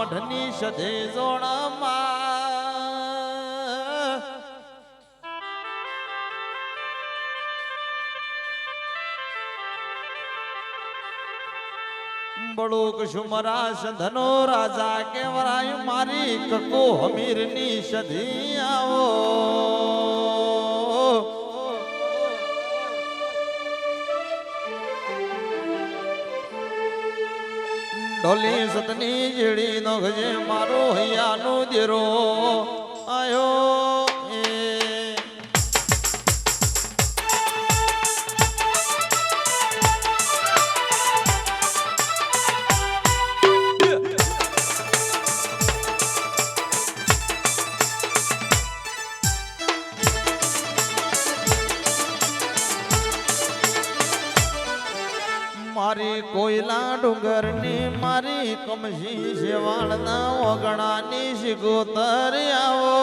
મઢની સધે જોણમાં. બળુક સુમરાશ ધનો રાજા કેવરાય મારી કકો હમીરની સધી આવો. ઢોલી સતની જેડી નોખજે મારો હૈયાનો દેરો. આયો કોયલા ડુંગરની મારી કમસી શેવાળના ઓગણાની શિગોતર આવો.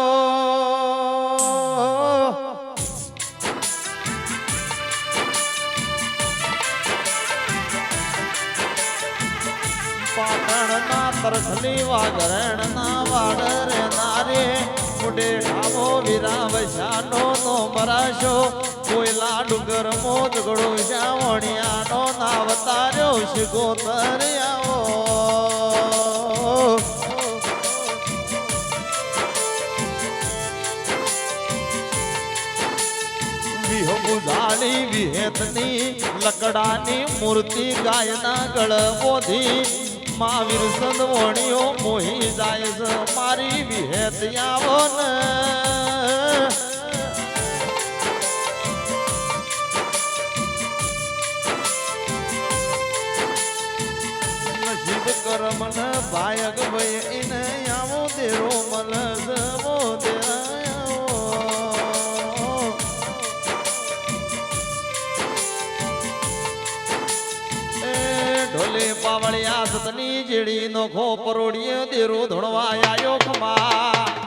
પાટણના તરખલી વાગરણના વાડરે નારે મુડે ઠામો વિરાવશાનો નો મરાશો. કોયલા ડુંગર મોજ ગળો શ્યાવણિયાનો નાવતાર્યો શિગોતર આવો વિહો બુધાણી વિહેતની લકડાની મૂર્તિ ગાયના ગળ બોધી મહાવીર સંદવણીઓ મોહી જાય છે. મારી વિહેત આવો ને નસીબ કરમ ને ભાયક ભય ઇને આવો દેરો મલ જવો દેરાયો પાવળિયા સતની જેડી નો ખો પરોડીએ દેરો ધણવા આયો ખમા.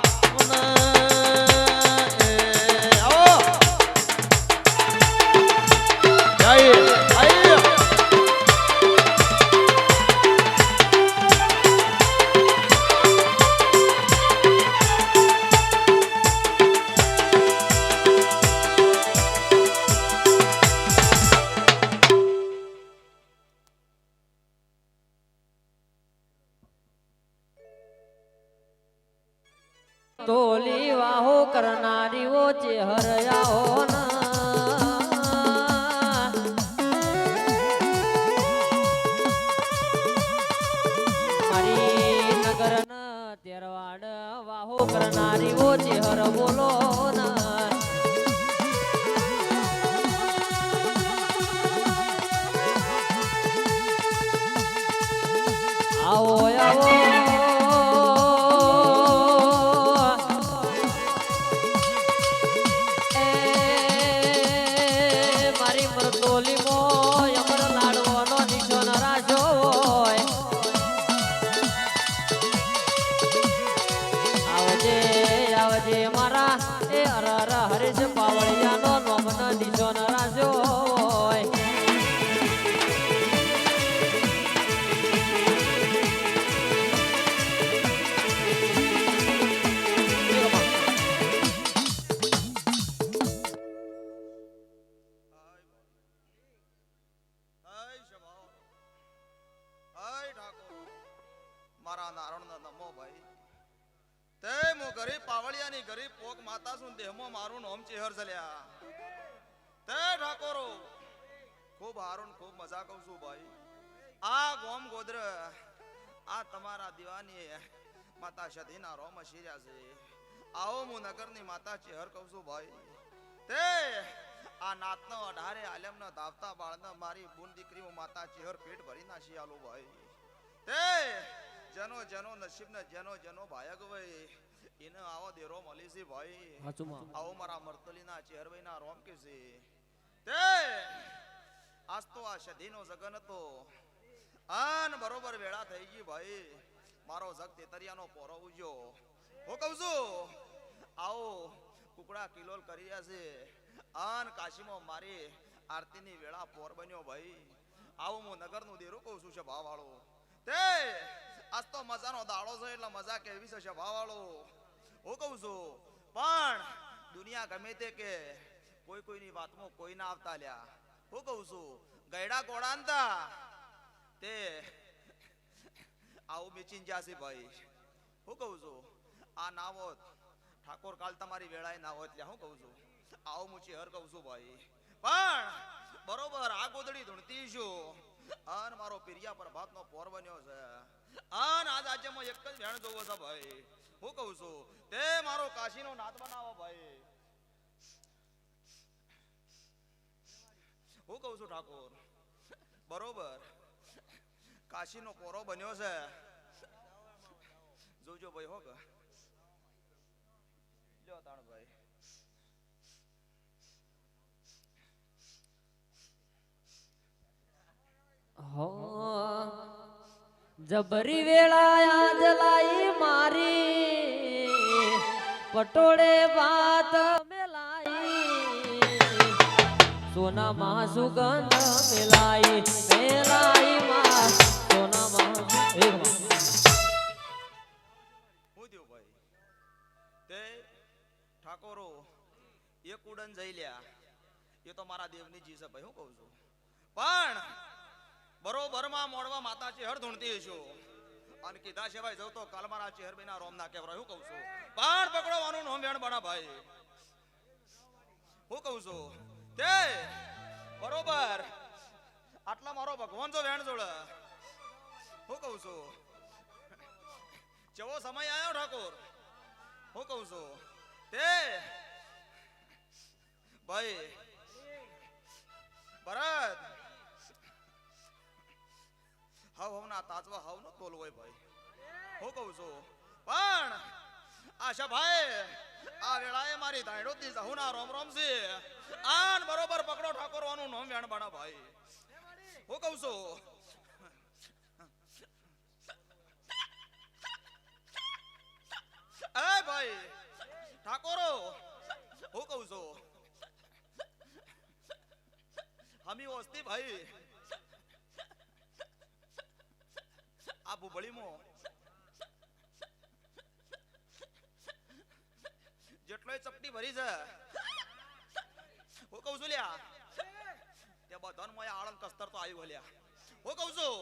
તેરવાડ વાહો કરનારીઓ ચેહર બોલો આવો આવો. તે પાવળિયા ગરીબ ઘરે પોક માતા શું દેહમાં મારું નામ ચેહર ચલ્યા તે ઠાકોરો, ખૂબ હારું ખૂબ મજા કહું છું ભાઈ. આ ગોમ ગોદર, આ તમારા દીવાની માતા સધીના રોમ શીર્યા છે. આવો હું નગરની માતા ચેહર કહું છું ભાઈ. તે આ નાતનો અઢારે આલમનો ધાવતા બાળને મારી બુન દીકરી હું માતા ચેહર પેટ ભરી ના આલો ભાઈ. તે જનો જનો નસીબને જેનો જેનો ભાયક હોય એને આવો દેરો મળી છે ભાઈ આવો મારા મરતલીના ચેહરભાઈના રોમ કે છે તે આજ તો આ સધીનો જગન હતો. આન બરોબર વેળા થઈ ગઈ ભાઈ. મારો જગ તેતરિયાનો પોરો ઉજ્યો. હું કહું છું આવો કુકડા કિલોલ કરી રહ્યા છે. આન કાશીમાં મારી આરતીની વેળા પોર બન્યો ભાઈ. આવું હું નગરનું દેરું કહું છું છે ભાવવાળો તે આજ તો મજાનો દાડો છે એટલે મજા કેવી છે સભાવાળો. હું કહું છું, પણ દુનિયા ગમે તે કે કોઈ કોઈની વાતમાં કોઈ ના આવતા લ્યા. હું કહું છું, ગયડા ગોળાંતા તે આવું બેચીન જાશે ભાઈ. હું કહું છું, આ નાવત ઠાકોર કાલ તમારી વેળાએ ના હોત લ્યા. હું કહું છું, આવું મૂચી હર કહું છું ભાઈ. પણ બરોબર આ ગોદડી ધૂણતી છું. અન મારો પિરિયા પ્રભાત નો પોર બન્યો છે. અન આજ રાજ્યમાં એક જ વેણ જોવો છે ભાઈ. હું કહું છું, તે મારો કાશીનો નાથ બનાવો ભાઈ. હું કહું છું, ઠાકોર, બરોબર. કાશીનો કોરો બન્યો છે. જોજો ભાઈ, હો લ્યો તાણ ભાઈ. હો જબરી વેળા આજ લાઈ મારી. પટોળે ભાત મેલાઈ સોનામાં સુગંધ મેલાઈ મેલાઈ માં સોનામાં ઠાકોરો એક ઉડન જઈ લ્યા. એ તો મારા દેવની જી ભાઈ, હું કહું છું. પણ બરોબરમાં મોડવા માતા હર ધૂણતી છું અને કીધા સિવાય જવ તો કાલ મારા ચેહર બેના રોમ ના કેવરા હું કહું છું? પાર પકડવાનું નોમ વેણ બના ભાઈ. હું કહું છું? તે, બરોબર. આટલા મારો ભગવાન જો વેણ જોડે. હું કહું છું? જેવો સમય આવ્યો ઠાકોર? હું કહું છું? તે, ભાઈ, ભરત હવ હવના તાજવા હવ નો તોલ હોય ભાઈ. હું કહું છું, પણ આશા ભાઈ, આ વેળાએ મારી ધાયડો થી સહુના રોમ રોમ છે આન બરોબર પકડો ઠાકોરવાનું નોમ વેણ બના ભાઈ. હું કહું છું, એ ભાઈ, ઠાકોરો, હું કહું છું, હમી વસ્તી ભાઈ આ ભૂભળીમાં જેટલોય ચપટી ભરી છે. હું કઉ છું લ્યા, તે બધાને મોય આળંદ કસ્તર તો આવ્યું લ્યા. હું કઉ છું,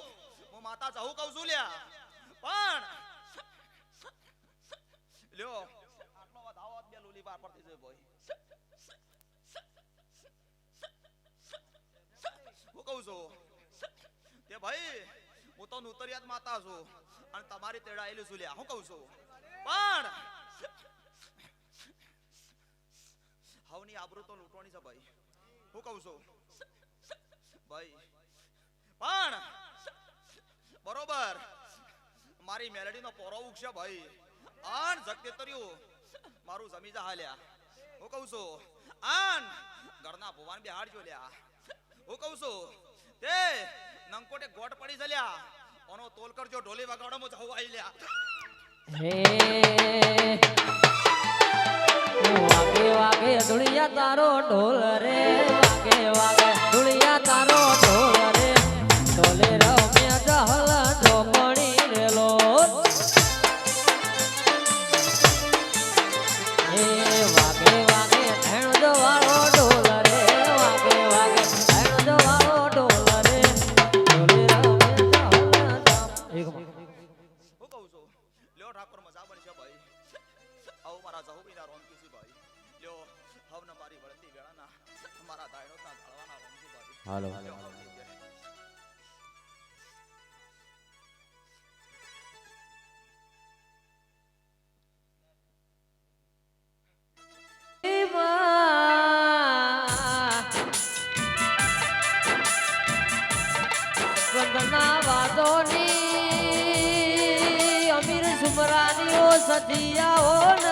હું માતા જાઉં કહું છું લ્યા. પણ, લ્યો, આટલો વધાવો બે લુલી પાર પડતી છે ભાઈ હું કઉ છું, તે ભાઈ હું તો નૂતરિયાત માતા છું અને તમારી તેડાયેલી છું લ્યા હું કહું છું. પણ હવની આબરૂ તો લૂંટવાની છે ભાઈ. હું કહું છું. ભાઈ, પણ બરોબર, મારી મેલડીનો પોરો ઉગશે ભાઈ. આન જગતેતર્યું, મારું જમી જા હાલ્યા. હું કહું છું અન ઘરના ભુવાન બિહાર જો લ્યા. હું કહું છું, તે નંકોટે ગોટ પડી જલ્યા. ઓનો તોલ કરજો, ઢોલી વગાડો મો જવું આઈ લ્યા વાગે વાગે, ધુળિયા તારો ઢોલ રે. વાગે વાગે, ધુળિયા તારો ઢોલ રે. ઢોલે રમ્યા દહલ મારા દાયડોના ધાળવાના રોમકી ભાઈ હાલો. લ્યો હવ લઈ વંદના વાદોની અમીર સુમરાનીઓ સધિયાઓ અર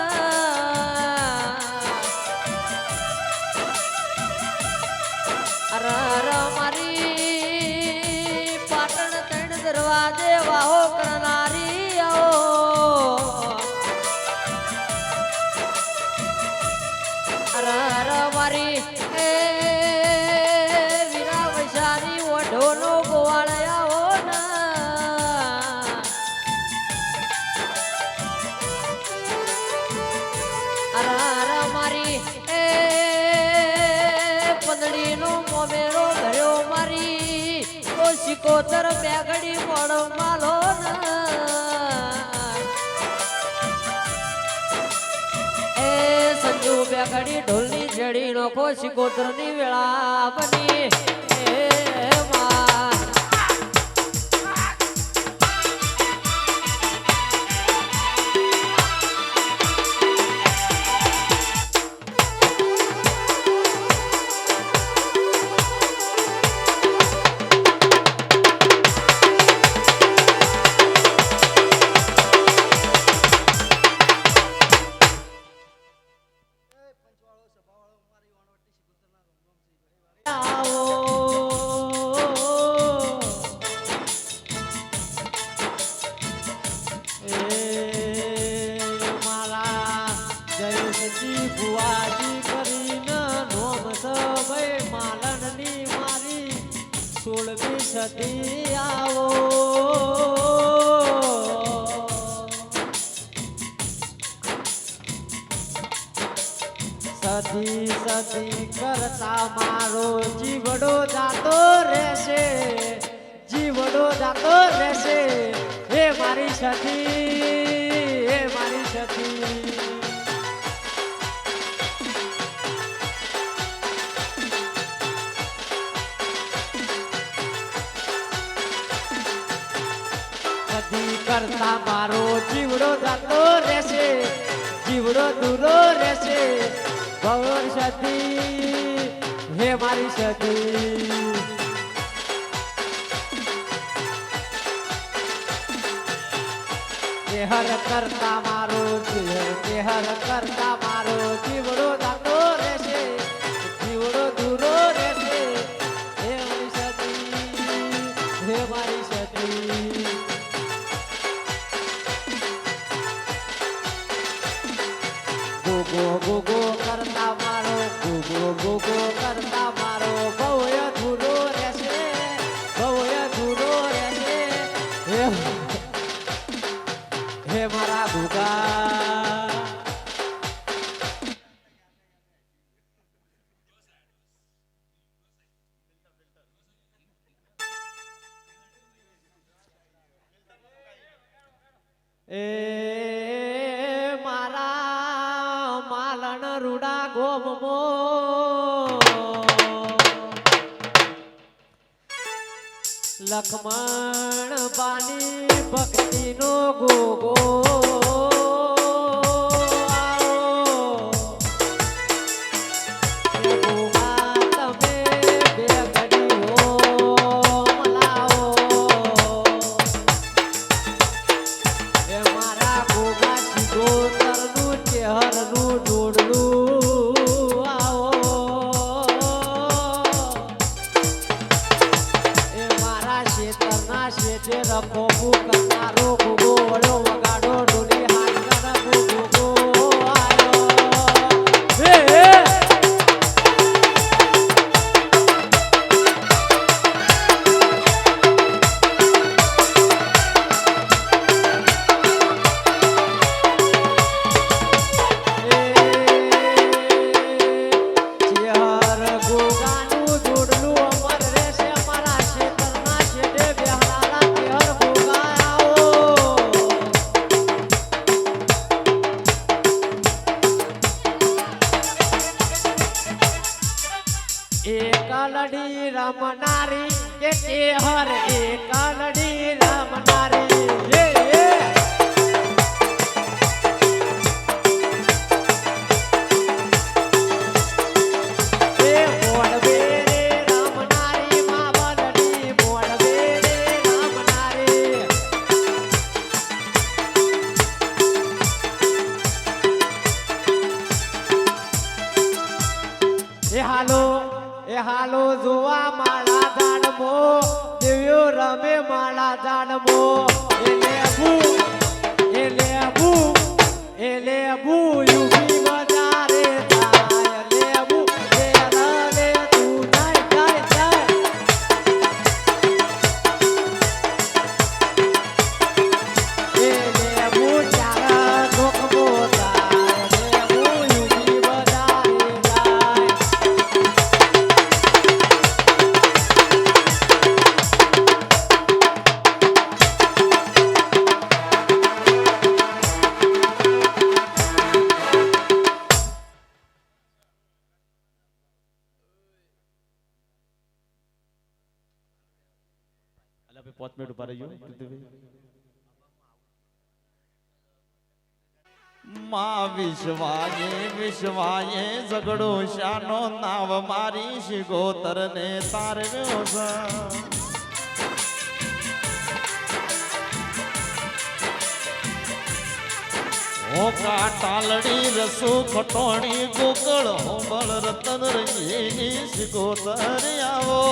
મારી એ ઢોલની જડી નો ખોશ ગોત્રની વેળા બની. નથી કરતા મારો જીવડો જાતો રહેશે, જીવડો જાતો રહેશે. હે મારી સખી, હે મારી સખી. કરતા મારો જીવડો જાતો રહેશે, જીવડો દૂરો રહેશે. ગૌર સતી, હે મારી સતી. હર કરતા મારો જીવ હર કરતા મારો જીવડો દાતો રહેશે, જીવડો દૂરો રહેશે. હે મારી સતી, હે મારી સતી. ગો ગો ગો લખમણ બાની ભક્તિનો ગોગો. મિનિટ ઊભા રહીજો માં વિશ્વાએ વિશ્વાએ ઝઘડો શાનો નાવ મારી શિગોતર ને તારવ્યો છે ઓકા ટાલડી રસુ ખટોણી ગોકળ હોબળ રતન રંગીની શિગોતર આવો.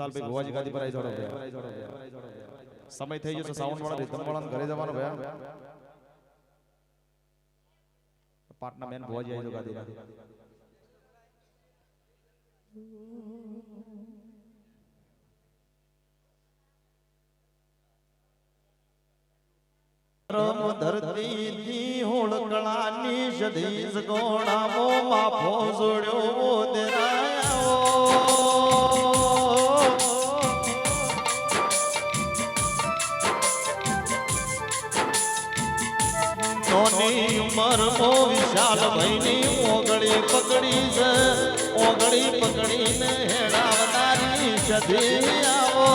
વિશાલભાઈ ગોવાજી ગાદી પર આવી જોડો સમય થઈ ગયો છે સાઉન્ડ વાળા રીતમ વાળા ઘરે જવાનો ભયા પાટના મેન ગોવાજી આવી જો ગાદી રમ ધરતી થી હોળકળાની સદીસ ગોણામો માફો જોડ્યો દેરાયો નોની ઉંમર મો વિશાલ ભાઈની ઓગળી પકડી છે. ઓગળી પકડીને હેડાવનારી સધી આવો.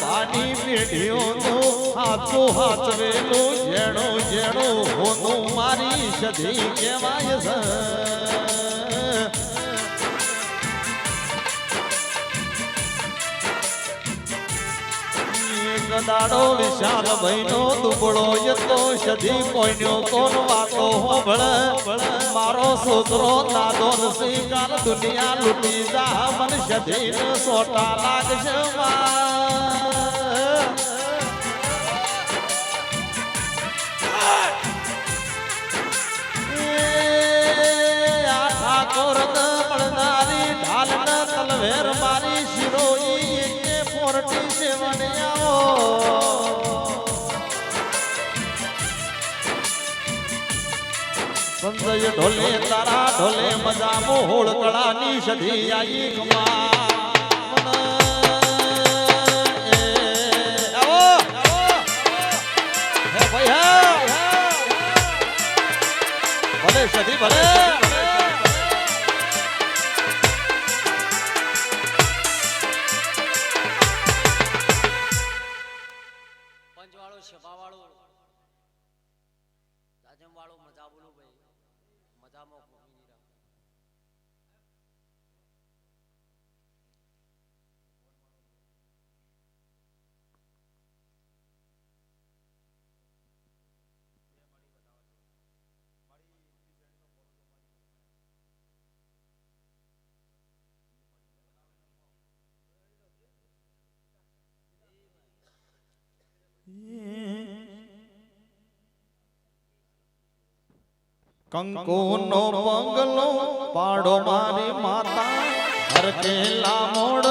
બાની પેઢીઓનું હાથું હાથવેલું, જેણું જેણું હોનું મારી સધી કહેવાય છે. દાડો વિશાલ ભાઈનો દુબળો યતો સધી કોઈનો કોન વાતો હોભળ મારો સોતરો દાદો સ્વીકાર દુનિયા લૂટી જા, મન સધી સોટા લાગશે માં. પંચય ઢોલે તારા ઢોલે મજા મોહોળ કળાની સધી આઈ કમા ભલે સધી ભલે. કંકુ નો પગલો પાડો મારી માતા. હરકેલા મોડ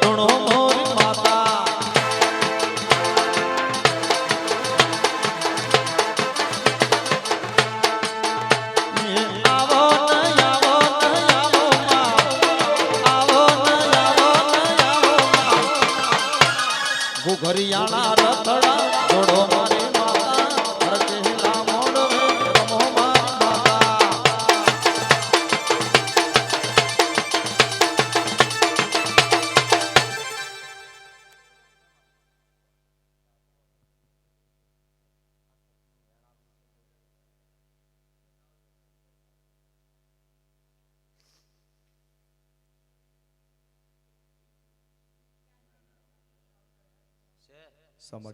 ધૂણો મોરી માતા. ઘરિયાણા રતડા જોડો મારી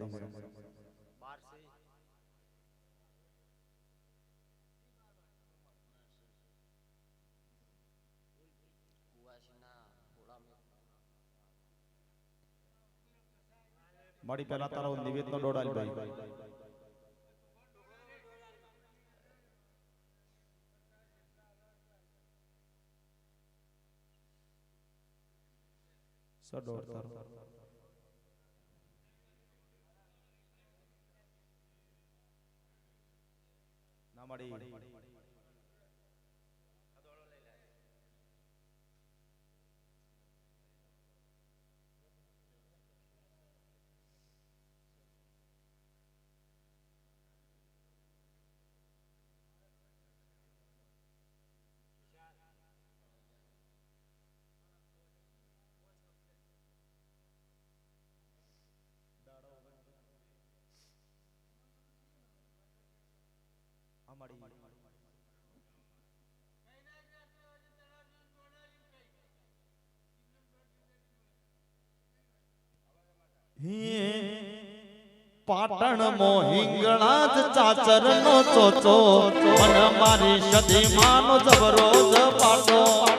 ઘોડામાં મારી પેલા તારો નિવેદનો દોડાલ ભાઈ. સડોળ તારો. ના મળી પાટણ મો હિંગળા જ ચાચર નો ચોચો મન મારી સદી માનો જબરો જ પાટો.